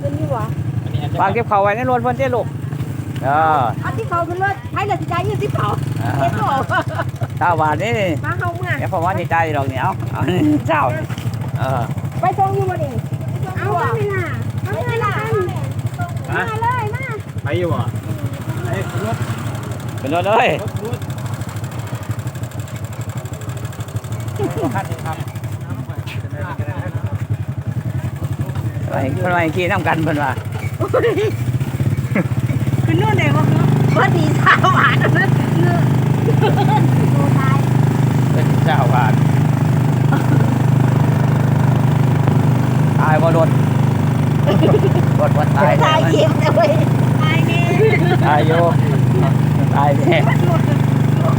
เป็นอยู่หวะฝากเก็บเขาไว้ในรถเพิ่นเจ้ลูกเออเอาที่เขาขึ้นรถให้เลยสิจ่ายเงินที่เขาเก็บตัวเจ้าบาทนี่มาเขาเมื่อเดี๋ยวผมว่าดีใจดอกเหนียวเอาเจ้านี่เออไปส่งอยู่บ่นี่เอ เอาไม่ล่ะเอาไม่ล่ะมาเลยมาไปอยู่บ่ไอ้รถเป็นรถเลยรถรถคันนี้ครับไปเพิ่นไปขี่น้ำกันเพิ่นว่าขึ้นนู่นเลยบ่บ่ดีสาวหวานนะเงือโตตาย เป็นเจ้าบาทตายบ่รถ รถบ่ตายตายแน่เก็บเลยตายนี่ตายอยู่ตายแน่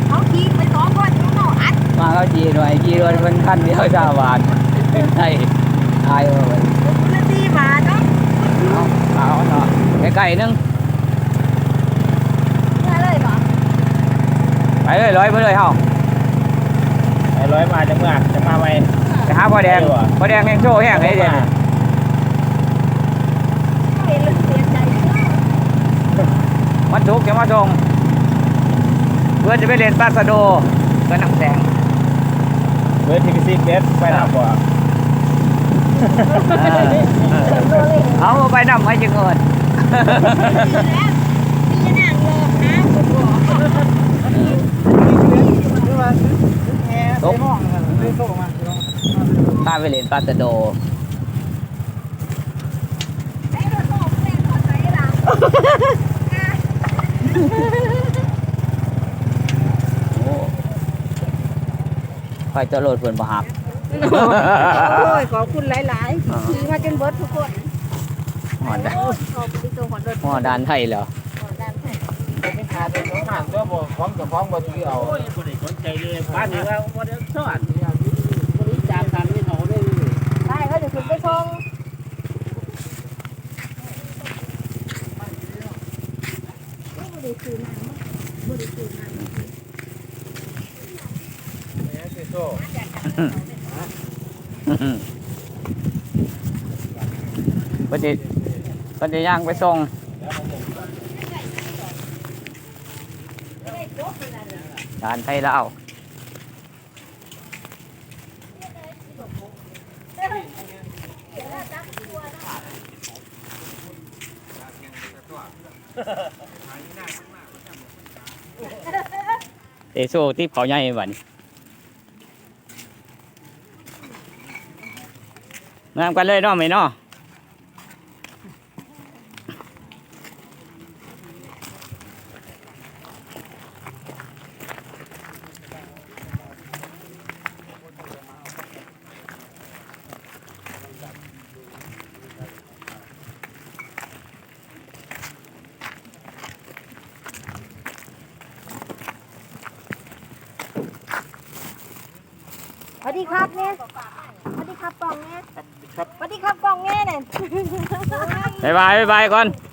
เขาขี่ไปสองคนอยู่เนาะอัดมาเขาจีหน่อยจีรถเพิ่นคันเดียวเจ้าบาทเป็นไงตายบ่เพิ่นนาทีบาทเนาะเอาเอาเนาะใกล้ๆนึงมาเลยบ่ไปเลยร้อยไปเลยเฮาไอ้ร้อยมาจะเมื่อจะมาไวไปหาพ่อแดงพ่อแดงแห่งโชว์แห่งไอ้เด่น เห็นแล้วเสียใจ มันทุกข์จะมาส่งเพื่อจะไปเล่นปลาสะโดเพื่อนน้ำแสงเบอร์ทีพีซีเบสไปรับบ่เออเออเอาไปนำให้จึงเอินมีนางเลิกนะตกพาไปเล่นปลาสะโด ไอ้รถโซ่แม่งเขาใส่ล่ะโอ้ไปตะโลดเพื่อนบ่หัก โอ้ยขอบคุณหลายๆขี่มาจนเบิดทุกคนหอดโอ้ยขอบคุณที่ตัวหอดรถหอดานไทยเหรอหอดด้านไทยไม่ขาดเลยสองหันตัวบ่พร้อมกับพร้อมบ่ที่เอาโอ้ยบ่ได้สนใจเลยบ้านนี้ว่าบ่ได้สอนบริจาคกันนี่เขาได้ได้เขาจะขึ้นไปชง บริสุทธิ์น้ำบริสุทธิ์น้ำเนี่ยสิโซ่ปฏิปฏิย่างไปส่งดานไทยลาวเอโซที่เขาใหญ่บัดนงามกันเลยเนาะไหมเนาะ วัสดีครับเนี่ยสวัสดีครับกล่องเนี่ยสวัสดีครับกล่องเนี่ยเนี่ย บายบายบายบายก่อนส